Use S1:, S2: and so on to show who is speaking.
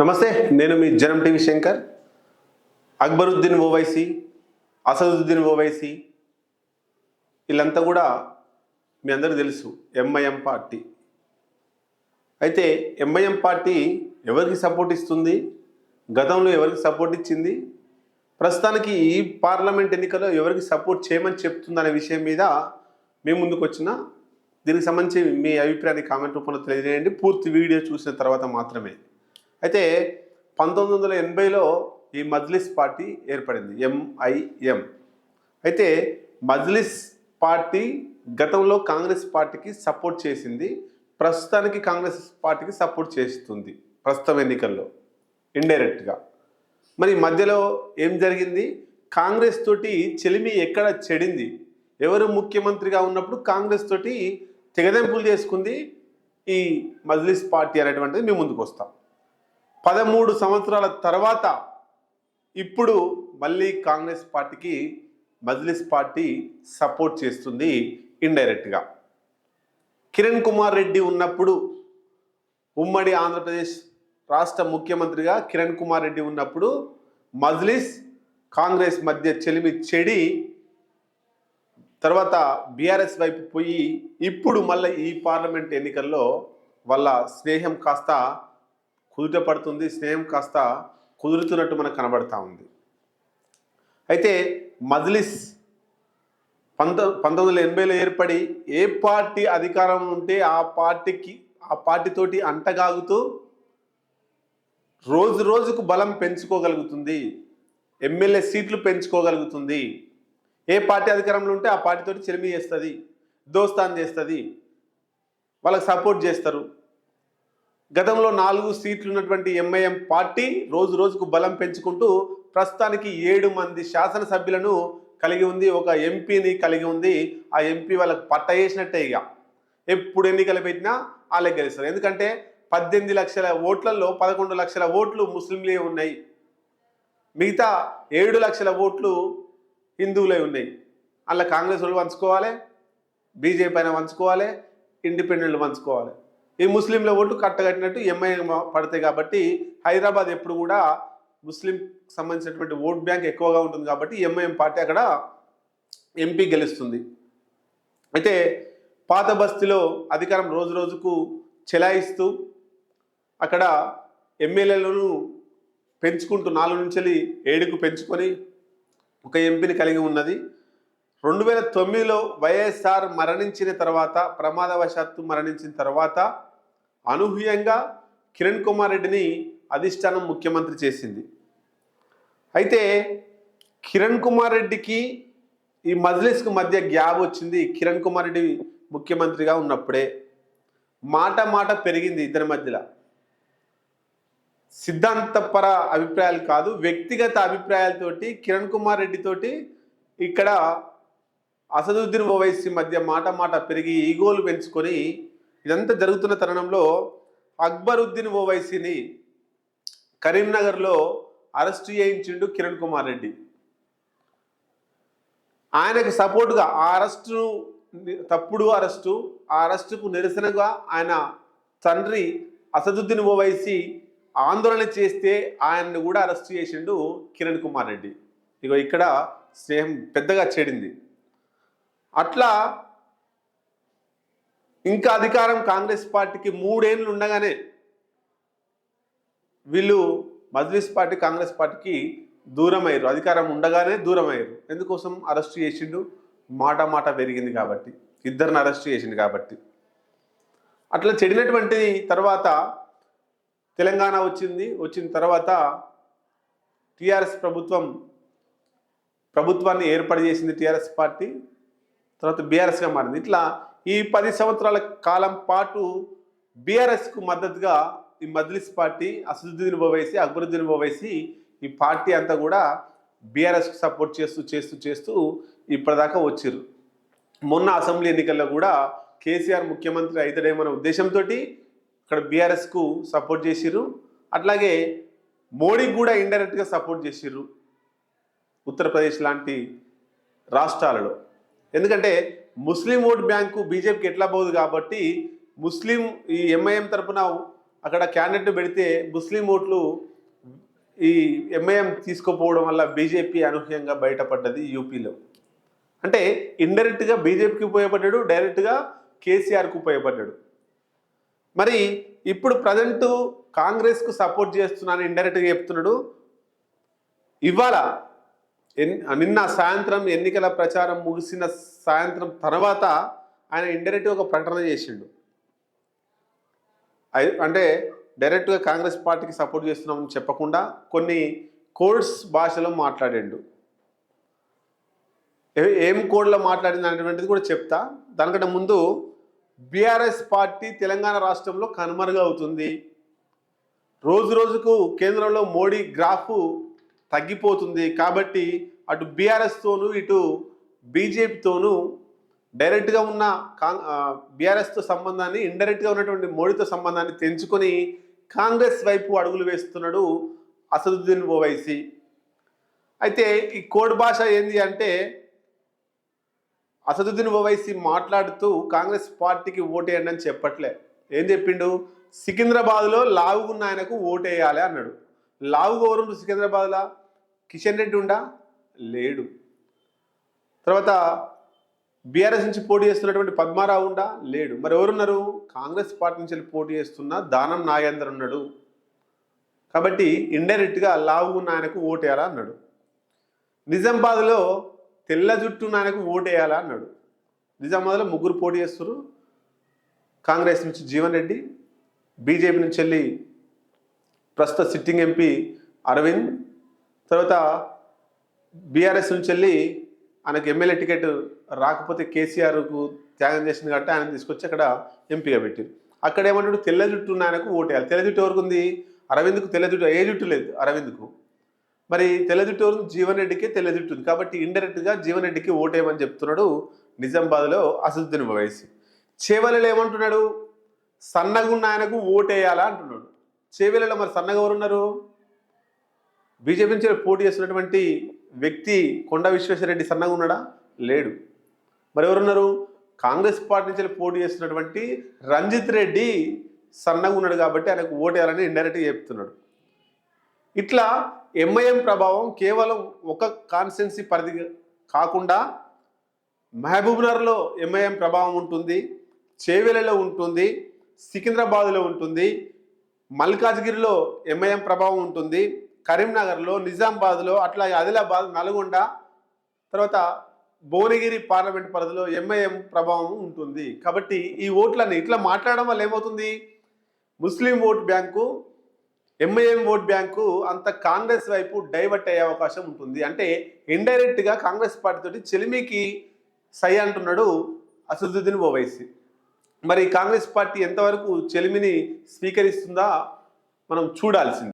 S1: నమస్తే నేను మీ జనం టీవీ శంకర్. అక్బరుద్దీన్ ఓవైసీ అసదుద్దీన్ ఓవైసీ వీళ్ళంతా కూడా మీ అందరికీ తెలుసు ఎంఐఎం పార్టీ. అయితే ఎంఐఎం పార్టీ ఎవరికి సపోర్ట్ ఇస్తుంది? గతంలో ఎవరికి సపోర్ట్ ఇచ్చింది? ప్రస్తుతానికి ఈ పార్లమెంట్ ఎన్నికల్లో ఎవరికి సపోర్ట్ చేయమని చెప్తుందనే విషయం మీద మీ ముందుకు వచ్చిన దీనికి సంబంధించి మీ అభిప్రాయాన్ని కామెంట్ రూపంలో తెలియజేయండి. పూర్తి వీడియో చూసిన తర్వాత మాత్రమే. అయితే పంతొమ్మిది వందల ఎనభైలో ఈ మజ్లిస్ పార్టీ ఏర్పడింది ఎంఐఎం అయితే మజ్లిస్ పార్టీ గతంలో కాంగ్రెస్ పార్టీకి సపోర్ట్ చేసింది ప్రస్తుతానికి కాంగ్రెస్ పార్టీకి సపోర్ట్ చేస్తుంది ప్రస్తుతం ఎన్నికల్లో ఇండైరెక్ట్గా. మరి మధ్యలో ఏం జరిగింది? కాంగ్రెస్ తోటి చెలిమి ఎక్కడ చెడింది? ఎవరు ముఖ్యమంత్రిగా ఉన్నప్పుడు కాంగ్రెస్ తోటి తెగదెంపులు చేసుకుంది ఈ మజ్లిస్ పార్టీ అనేటువంటిది? మేము ముందుకు వస్తాం. పదమూడు సంవత్సరాల తర్వాత ఇప్పుడు మళ్ళీ కాంగ్రెస్ పార్టీకి మజ్లిస్ పార్టీ సపోర్ట్ చేస్తుంది ఇండైరెక్ట్గా. కిరణ్ కుమార్ రెడ్డి ఉన్నప్పుడు ఉమ్మడి ఆంధ్రప్రదేశ్ రాష్ట్ర ముఖ్యమంత్రిగా కిరణ్ కుమార్ రెడ్డి ఉన్నప్పుడు మజ్లిస్ కాంగ్రెస్ మధ్య చెలిమి చెడి తర్వాత బీఆర్ఎస్ వైపు పోయి ఇప్పుడు మళ్ళీ ఈ పార్లమెంట్ ఎన్నికల్లో వాళ్ళ స్నేహం కాస్త కుదుట పడుతుంది స్నేహం కాస్త కుదురుతున్నట్టు మనకు కనబడతా ఉంది. అయితే మజ్లిస్ పంత పంతొమ్మిది వందల ఎనభైలో ఏర్పడి ఏ పార్టీ అధికారం ఉంటే ఆ పార్టీకి ఆ పార్టీతోటి అంటగాగుతూ రోజు రోజుకు బలం పెంచుకోగలుగుతుంది ఎమ్మెల్యే సీట్లు పెంచుకోగలుగుతుంది. ఏ పార్టీ అధికారంలో ఉంటే ఆ పార్టీతోటి చెలిమి చేస్తుంది దోస్తాన్ చేస్తుంది వాళ్ళకి సపోర్ట్ చేస్తారు. గతంలో నాలుగు సీట్లు ఉన్నటువంటి ఎంఐఎం పార్టీ రోజు రోజుకు బలం పెంచుకుంటూ ప్రస్తుతానికి ఏడు మంది శాసనసభ్యులను కలిగి ఉంది. ఒక ఎంపీని కలిగి ఉంది. ఆ ఎంపీ వాళ్ళకి పట్ట వేసినట్టే ఇక. ఎప్పుడు ఎన్నికలు పెట్టినా వాళ్ళే గెలుస్తారు. ఎందుకంటే పద్దెనిమిది లక్షల ఓట్లలో పదకొండు లక్షల ఓట్లు ముస్లింలే ఉన్నాయి. మిగతా ఏడు లక్షల ఓట్లు హిందువులే ఉన్నాయి. అలా కాంగ్రెస్ వాళ్ళు పంచుకోవాలి. బీజేపీ అయినా పంచుకోవాలి. ఇండిపెండెంట్లు పంచుకోవాలి. ఈ ముస్లింల ఓట్లు కట్టగట్టినట్టు ఎంఐ పడతాయి కాబట్టి హైదరాబాద్ ఎప్పుడు కూడా ముస్లిం సంబంధించినటువంటి ఓట్ బ్యాంక్ ఎక్కువగా ఉంటుంది కాబట్టి ఎంఐఎం పార్టీ అక్కడ ఎంపీ గెలుస్తుంది. అయితే పాత బస్తీలో అధికారం రోజు రోజుకు చెలాయిస్తూ అక్కడ ఎమ్మెల్యేలను పెంచుకుంటూ నాలుగు నుంచి ఏడుకు పెంచుకొని ఒక ఎంపీని కలిగి ఉన్నది. రెండు వేల తొమ్మిదిలో వైఎస్ఆర్ మరణించిన తర్వాత ప్రమాదవశాత్తు మరణించిన తర్వాత అనూహ్యంగా కిరణ్ కుమార్ రెడ్డిని అధిష్టానం ముఖ్యమంత్రి చేసింది. అయితే కిరణ్ కుమార్ రెడ్డికి ఈ మజ్లిస్కు మధ్య గ్యాప్ వచ్చింది కిరణ్ కుమార్ రెడ్డి ముఖ్యమంత్రిగా ఉన్నప్పుడే. మాట మాట పెరిగింది ఇద్దరి మధ్యలో. సిద్ధాంతపర అభిప్రాయాలు కాదు వ్యక్తిగత అభిప్రాయాలతోటి కిరణ్ కుమార్ రెడ్డితోటి ఇక్కడ అసదుద్దీన్ ఓవైసీ మధ్య మాట మాట పెరిగి ఈగోలు పెంచుకొని ఇదంతా జరుగుతున్న తరుణంలో అక్బరుద్దీన్ ఓవైసీని కరీంనగర్లో అరెస్టు చేయించిండు కిరణ్ కుమార్ రెడ్డి. ఆయనకు సపోర్టుగా ఆ అరెస్టును తప్పుడు అరెస్టు ఆ అరెస్టుకు నిరసనగా ఆయన తండ్రి అసదుద్దీన్ ఓవైసీ ఆందోళన చేస్తే ఆయన్ని కూడా అరెస్ట్ చేసిండు కిరణ్ కుమార్ రెడ్డి. ఇగో ఇక్కడ స్నేహం పెద్దగా చెడింది అట్లా ఇంకా అధికారం కాంగ్రెస్ పార్టీకి మూడేళ్ళు ఉండగానే వీళ్ళు మజ్లిస్ పార్టీ కాంగ్రెస్ పార్టీకి దూరం అయ్యారు అధికారం ఉండగానే దూరం అయ్యారు ఎందుకోసం అరెస్ట్ చేసిండు? మాట మాట పెరిగింది కాబట్టి. ఇద్దరిని అరెస్ట్ చేసిండు కాబట్టి. అట్లా చెడినటువంటి తర్వాత తెలంగాణ వచ్చింది. వచ్చిన తర్వాత టీఆర్ఎస్ ప్రభుత్వం ప్రభుత్వాన్ని ఏర్పాటు చేసింది టీఆర్ఎస్ పార్టీ. తర్వాత బీఆర్ఎస్గా మారింది. ఇట్లా ఈ పది సంవత్సరాల కాలం పాటు బీఆర్ఎస్కు మద్దతుగా ఈ మజ్లిస్ పార్టీ అసదుద్దీన్ ఓవైసీ అక్బరుద్దీన్ ఓవైసీ ఈ పార్టీ అంతా కూడా బీఆర్ఎస్కు సపోర్ట్ చేస్తూ చేస్తూ చేస్తూ ఇప్పటిదాకా వచ్చారు మొన్న అసెంబ్లీ ఎన్నికల్లో కూడా కేసీఆర్ ముఖ్యమంత్రి అవుతాడేమన్న ఉద్దేశంతో ఇక్కడ బీఆర్ఎస్కు సపోర్ట్ చేసిర్రు. అట్లాగే మోడీకి కూడా ఇండైరెక్ట్గా సపోర్ట్ చేసిర్రు ఉత్తరప్రదేశ్ లాంటి రాష్ట్రాలలో. ఎందుకంటే ముస్లిం ఓట్ బ్యాంకు బీజేపీకి ఎట్లా పోదు కాబట్టి ముస్లిం ఈ ఎంఐఎం తరపున అక్కడ క్యాండిడేట్ పెడితే ముస్లిం ఓట్లు ఈ ఎంఐఎం తీసుకుపోవడం వల్ల బీజేపీ అనూహ్యంగా బయటపడ్డది యూపీలో. అంటే ఇండైరెక్ట్గా బీజేపీకి ఉపయోగపడ్డాడు డైరెక్ట్గా కేసీఆర్కు ఉపయోగపడ్డాడు. మరి ఇప్పుడు ప్రజెంట్ కాంగ్రెస్కు సపోర్ట్ చేస్తున్నాను ఇండైరెక్ట్గా చెప్తున్నాడు. ఇవాళ నిన్న సాయంత్రం ఎన్నికల ప్రచారం ముగిసిన సాయంత్రం తర్వాత ఆయన ఇండైరెక్ట్గా ఒక ప్రకటన చేసిండు. అంటే డైరెక్ట్గా కాంగ్రెస్ పార్టీకి సపోర్ట్ చేస్తున్నామని చెప్పకుండా కొన్ని కోడ్స్ భాషలో మాట్లాడిండు. ఏం కోడ్లో మాట్లాడింది అనేటువంటిది కూడా చెప్తా. దానికంటే ముందు బీఆర్ఎస్ పార్టీ తెలంగాణ రాష్ట్రంలో కనుమరుగవుతుంది. రోజు రోజుకు కేంద్రంలో మోడీ గ్రాఫ్ తగ్గిపోతుంది. కాబట్టి అటు బీఆర్ఎస్తోనూ ఇటు బీజేపీతోనూ డైరెక్ట్గా ఉన్న కాం బీఆర్ఎస్తో సంబంధాన్ని ఇండైరెక్ట్గా ఉన్నటువంటి మోడీతో సంబంధాన్ని తెంచుకొని కాంగ్రెస్ వైపు అడుగులు వేస్తున్నాడు అసదుద్దీన్ ఓవైసీ. అయితే ఈ కోడ్ భాష ఏంది అంటే అసదుద్దీన్ ఓవైసీ మాట్లాడుతూ కాంగ్రెస్ పార్టీకి ఓటేయండి అని చెప్పట్లే. ఏం చెప్పిండు? సికింద్రాబాద్లో లావుగున్న ఆయనకు ఓటేయాలి అన్నాడు. లావుగోరు సికింద్రాబాద్లో? కిషన్ రెడ్డి ఉండా? లేడు. తర్వాత బీఆర్ఎస్ నుంచి పోటీ చేస్తున్నటువంటి పద్మారావు ఉండా? లేడు. మరి ఎవరున్నారు? కాంగ్రెస్ పార్టీ నుంచి వెళ్ళి పోటీ చేస్తున్న దానం నాగేందర్ ఉన్నాడు. కాబట్టి ఇండైరెక్ట్గా లావుగున్న ఆయనకు ఓటేయాలా అన్నాడు. నిజామాబాద్లో తెల్ల జుట్టు ఆయనకు ఓటేయాలా అన్నాడు. నిజామాబాద్లో ముగ్గురు పోటీ చేస్తారు కాంగ్రెస్ నుంచి జీవన్ రెడ్డి బీజేపీ నుంచి వెళ్ళి ప్రస్తుత సిట్టింగ్ ఎంపీ అరవింద్ తర్వాత బీఆర్ఎస్ నుంచి వెళ్ళి ఆయనకు ఎమ్మెల్యే టికెట్ రాకపోతే కేసీఆర్కు త్యాగం చేసింది కాబట్టి ఆయన తీసుకొచ్చి అక్కడ ఎంపీగా పెట్టారు అక్కడ ఏమంటాడు? తెల్ల జుట్టు ఉన్న ఆయనకు ఓటేయాలి తెల్ల జుట్టు ఎవరికి ఉంది? అరవింద్కు తెల్ల జుట్టు ఏ జుట్టు లేదు అరవింద్కు. మరి తెల్ల జుట్టు ఎవరు? జీవన్ రెడ్డికే తెల్ల జుట్టు ఉంది. కాబట్టి ఇండైరెక్ట్గా జీవన్ రెడ్డికి ఓటేయమని చెప్తున్నాడు నిజామాబాద్లో అసదుద్దీన్ వయసు చేవలలో ఏమంటున్నాడు? సన్నగున్న ఆయనకు ఓటేయాలా అంటున్నాడు. చేవెలలో మరి సన్నగా ఎవరున్నారు? బీజేపీ నుంచి పోటీ చేస్తున్నటువంటి వ్యక్తి కొండ విశ్వేశ్వరరెడ్డి సన్నగా ఉన్నాడా? లేడు. మరి ఎవరున్నారు కాంగ్రెస్ పార్టీ నుంచి పోటీ చేస్తున్నటువంటి రంజిత్ రెడ్డి సన్నగా ఉన్నాడు కాబట్టి ఆయనకు ఓటేయాలని ఇండైరెక్ట్గా చెప్తున్నాడు. ఇట్లా ఎంఐఎం ప్రభావం కేవలం ఒక కాన్స్టెన్సీ పరిధి కాకుండా మహబూబ్నగర్లో ఎంఐఎం ప్రభావం ఉంటుంది చేవెలలో ఉంటుంది సికింద్రాబాద్లో ఉంటుంది మల్కాజ్గిరిలో ఎంఐఎం ప్రభావం ఉంటుంది కరీంనగర్లో నిజామాబాద్లో అట్లాగే ఆదిలాబాద్ నల్గొండ తర్వాత భువనగిరి పార్లమెంట్ పరిధిలో ఎంఐఎం ప్రభావం ఉంటుంది. కాబట్టి ఈ ఓట్లని ఇట్లా మాట్లాడడం వల్ల ఏమవుతుంది? Muslim vote bank MIM vote bank అంత కాంగ్రెస్ వైపు డైవర్ట్ అయ్యే అవకాశం ఉంటుంది. అంటే ఇండైరెక్ట్గా కాంగ్రెస్ పార్టీతోటి చెలిమికి సై అంటున్నాడు అసదుద్దీన్ ఓవైసీ. మరి కాంగ్రెస్ పార్టీ ఎంతవరకు చెలిమిని స్వీకరిస్తుందా మనం చూడాల్సింది.